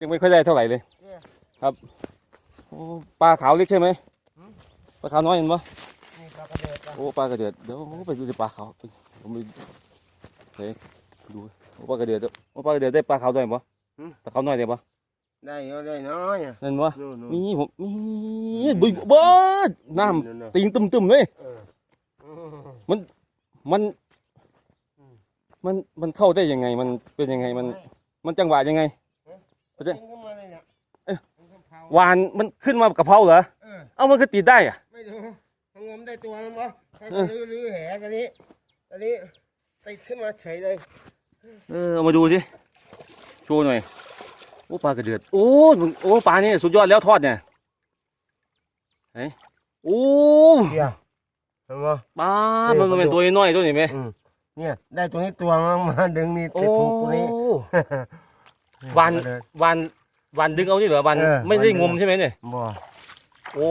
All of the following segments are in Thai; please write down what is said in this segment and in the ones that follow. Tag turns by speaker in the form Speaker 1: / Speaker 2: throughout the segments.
Speaker 1: ยังไม่ค่อยได้เท่าไหร่เลย
Speaker 2: เนี่ย
Speaker 1: ครับโอ้ปลาขาวเล็กใช่ไหม
Speaker 2: หืม
Speaker 1: ปลาขาวน้อยเห็นปะ
Speaker 2: นี่ปลากระเดิดปะ
Speaker 1: โอ้ปลากระเดือดเดี๋ยวผมไปดูที่ปลาขาวไปผมไปเฮ้ยดูโอ้ปลากระเดือดโอ้ปลากระเดือดได้ปลาขาวด้วยปะปลาขาวน้อยได้ปะ
Speaker 2: ได้เยอะได้น้อยอะ
Speaker 1: นั่นปะ
Speaker 2: นู่นนู่น
Speaker 1: นี่ผมนี่บึ้ยเบิดน้
Speaker 2: นั่นน่ะำ
Speaker 1: ตีนตึมๆเลย
Speaker 2: เอออืม
Speaker 1: มัน
Speaker 2: อืม
Speaker 1: มันมันเข้าได้ยังไง มันเป็นยังไงมัน มันจังหวะยังไง
Speaker 2: เอาจริงเข้ามาเลยเนี่ย
Speaker 1: เอ๊ะ
Speaker 2: มันก็เผาวา
Speaker 1: นมันขึ้นมากับเพราเหรอ
Speaker 2: เออ
Speaker 1: เอามันก็ติดได้อะ
Speaker 2: ไม่ดูพองมได้ตัวแล้วมั้งถ้า
Speaker 1: เอ
Speaker 2: จะ
Speaker 1: อ
Speaker 2: ลื้อลื้อแหตอนนี้ตอนนี้ติดขึ้นมาเฉยเลย
Speaker 1: เออเอามาดูสิโชว์หน่อยโอ้ปลากระเดือดโอ้มันโอ้ปลานี่สุดยอดแล้วทอดเนี่ยไหนโอ้
Speaker 2: เดี๋ยวเห็นปะ
Speaker 1: ปลา
Speaker 2: เฮ้ย
Speaker 1: มันมันเป็น
Speaker 2: มาดู
Speaker 1: ตัวน้อยๆตัวนี้ไหม
Speaker 2: อืมเนี่ย ได้ตัวนี้ตัวมามาดึงนี่
Speaker 1: โอ้
Speaker 2: ติดถูกตัวนี้
Speaker 1: วัน
Speaker 2: กระเดิด
Speaker 1: วันวันดึงเอานี่เหรอวัน
Speaker 2: เออ
Speaker 1: ไม่ได้
Speaker 2: วันดึ
Speaker 1: ง
Speaker 2: ง
Speaker 1: มใช่ไหมเนี่ย
Speaker 2: บ่
Speaker 1: โอ้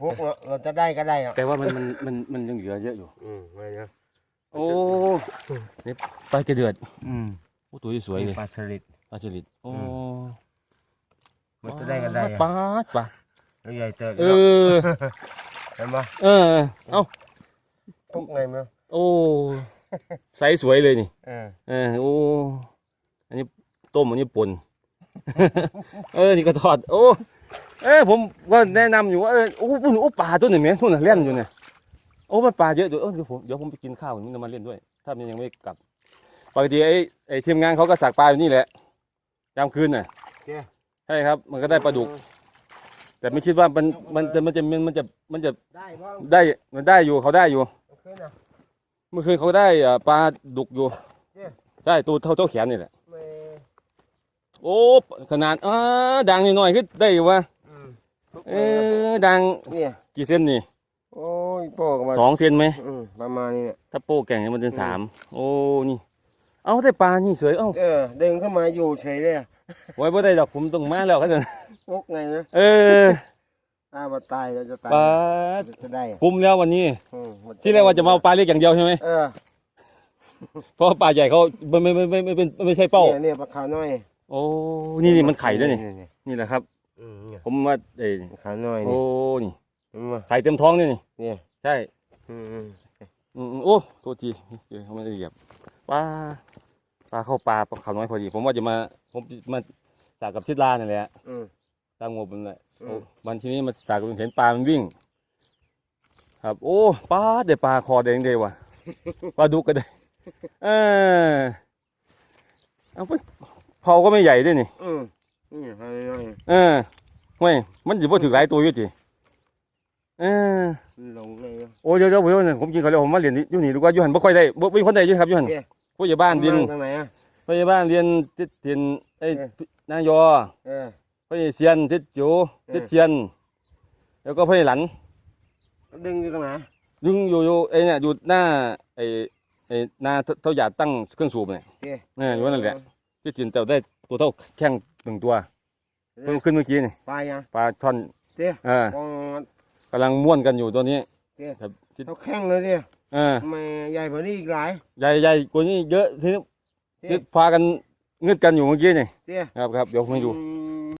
Speaker 2: พวกเราเราจะได้ก็ได้อะ
Speaker 1: แต่ว่ามันมันมันมันยังเหลือเยอะอยู่
Speaker 2: อืมไม่นะ
Speaker 1: โอ้นี่ปลากระเดือด
Speaker 2: อืม
Speaker 1: โอ้ตัวที่สวยเลย
Speaker 2: ปลาสลิด
Speaker 1: ปลาจริตโอ้
Speaker 2: อืมันจะได้ก็ได้
Speaker 1: ปลา
Speaker 2: อะ
Speaker 1: ปลา
Speaker 2: แล้วใหญ่เติบ
Speaker 1: เออ
Speaker 2: เห็นปะ
Speaker 1: เออ เอ้า
Speaker 2: พวกไงมั้ย
Speaker 1: โอ้ ไซส์สวยเลยนี่
Speaker 2: เออ
Speaker 1: เออโอ้ อันนี้ต้มอันนี้ป่น เออ นี่ก็ทอด โอ้ เออผมก็แนะนำอยู่ว่า เออโอ้ปุ่นโอ้ปลาตัวหนึ่งไหมทุนน่ะเล่นอยู่เนี่ย โอ้ มันปลาเยอะเดี๋ยวเออเดี๋ยวผม เดี๋ยวผมไปกินข้าวนี่จะมาเล่นด้วย ถ้ามันยังไม่กลับ ปกติไอ้ไอ้ทีมงานเขาก็สักปลาอยู่นี่แหละยามคืนน่ะ
Speaker 2: โอเค
Speaker 1: ใช่ครับ มันก็ได้ปลาดุก แต่ไม่คิดว่ามัน มันจะ มันจะ มันจะ มันจะ
Speaker 2: ได้บ้าง
Speaker 1: ได้ มันได้อยู่ เขาได้อยู่
Speaker 2: โอเคนะ
Speaker 1: เมื่อคืนเขาได้อ่าปลาดุกอยู่
Speaker 2: เนี่ย
Speaker 1: ใช่ตัวเท่าเท่าแขนนี่แหละ
Speaker 2: ไม่
Speaker 1: โอ้ขนาดอ่าดังนิดหน่อยคือได้อยู่วะ
Speaker 2: อืม
Speaker 1: เออดัง
Speaker 2: เนี่ย
Speaker 1: กี่เส้นนี่
Speaker 2: โอ้ยโป้ก็มา
Speaker 1: สองเส้นไหม
Speaker 2: อืมประมาณนี้เนี่ย
Speaker 1: ถ้าโป้แก่งเนี่ยมันเป็นสามโอ้นี่ เอาได้ปลานี่สวยเอ้า
Speaker 2: เออดึงเข้ามาอยู่เฉยเลยอะ
Speaker 1: ไว้บ่ได้ดอกผมต้องมาแล้วครับท่าน
Speaker 2: พวกไงนะ
Speaker 1: เออ
Speaker 2: ถ้ามาตายเราจะตาย
Speaker 1: ปลา
Speaker 2: จะได้อะ
Speaker 1: คุ้มแล้ววันนี้
Speaker 2: อืมน
Speaker 1: ที่แรกว่าจะมาเอาปลาเล็กอย่างเดียวใช่ไหม
Speaker 2: เออ
Speaker 1: เพราะว่าปลาใหญ่เขาไม่ไม่ไม่ไม่ไม่ไม่ไม่ใช่เป้า
Speaker 2: เนี่ยเนี่ยปลาขาวน้อย
Speaker 1: โอ้นี่นี่มันไข่ด้วยนี่
Speaker 2: นี่
Speaker 1: นี่แหละครับ
Speaker 2: อืมเนี่ย
Speaker 1: ผมว่าเอ้ย
Speaker 2: ปลาขาวน้อย
Speaker 1: โอ้
Speaker 2: นี่
Speaker 1: นี่
Speaker 2: เห็นปะ
Speaker 1: ไข่เต็มท้องนี่นี่
Speaker 2: เนี่ย
Speaker 1: ใช่
Speaker 2: อืมอืม
Speaker 1: อืมอืมโอ้โทษทีเดี๋ยวเขาไม่ได้เหยียบปลาปลาเข้าปลาปลาขาวน้อยพอดี ผมว่าจะมาผมมาสากกับชิดลานี่แหละ
Speaker 2: อืม
Speaker 1: ตามงบมันแหละ
Speaker 2: อืม
Speaker 1: โอ้วันทีนี้มาสากกับเห็นปลามันวิ่ง ครับ โอ้ปลาได้ปลาคอแดงเดีว่ะปลาดุกก็ได้เออเอาไป เผาก็ไม่ใหญ่ด้วยนี่
Speaker 2: อืมนี่ขาวน้อย
Speaker 1: เออเว้ยมันจะพูดถึงหลายตัวอยู่จีเออ
Speaker 2: หลงเลยอะ
Speaker 1: โอ้เดี๋ยวเดี๋ยวผมผมกินเขาวแล้วผมมาเรียนที่อยู่นี่ดีกว่าอยู่หันบ่ค่อยได้บ่มีคนได้อยู่ครับอยู่หัน
Speaker 2: โอเค
Speaker 1: ผู้ใหญ่บ้านดิน
Speaker 2: ทางไหนอะ
Speaker 1: ผู้ใหญ่บ้านเรียนทิศเทียนเอ้ย
Speaker 2: เออ
Speaker 1: นายอ
Speaker 2: เออ
Speaker 1: ผู้ใหญ่เซียนทิศจู
Speaker 2: เออ
Speaker 1: ทิศเทียน แล้วก็ผู้ใหญ่หลัน
Speaker 2: ดึงอยู่ตรงไหน
Speaker 1: ยึงอยู่อยู่ไอ้เนี่ยอยู่หน้าไอ้ไอ้หน้าเท่าหยาดตั้งเครื่องสูบเนี่ย
Speaker 2: โอเค
Speaker 1: เนี่ยอยู่นั่นแหละ ที่จินแต่ได้ตัวเท่าแข้งหนึ่งตัวเพิ่งขึ้นเมื่อกี้นี่
Speaker 2: ปลายัง
Speaker 1: ปลาช่อน
Speaker 2: เจ๊
Speaker 1: เออ
Speaker 2: ปอง
Speaker 1: กำลังม่วนกันอยู่ตัวนี้
Speaker 2: เจ๊
Speaker 1: ครับที่
Speaker 2: เขาแข้งเลยเนี่ย
Speaker 1: เออ
Speaker 2: ทำไมใหญ่กว่านี้อีกหลาย
Speaker 1: ใหญ่ใหญ่กว่านี้เยอะที่
Speaker 2: เจ๊
Speaker 1: ที่พากันงึดกันอยู่เมื่อกี้นี่
Speaker 2: เจ๊
Speaker 1: ครับครับเดี๋ยวผมให้ดู
Speaker 2: อืม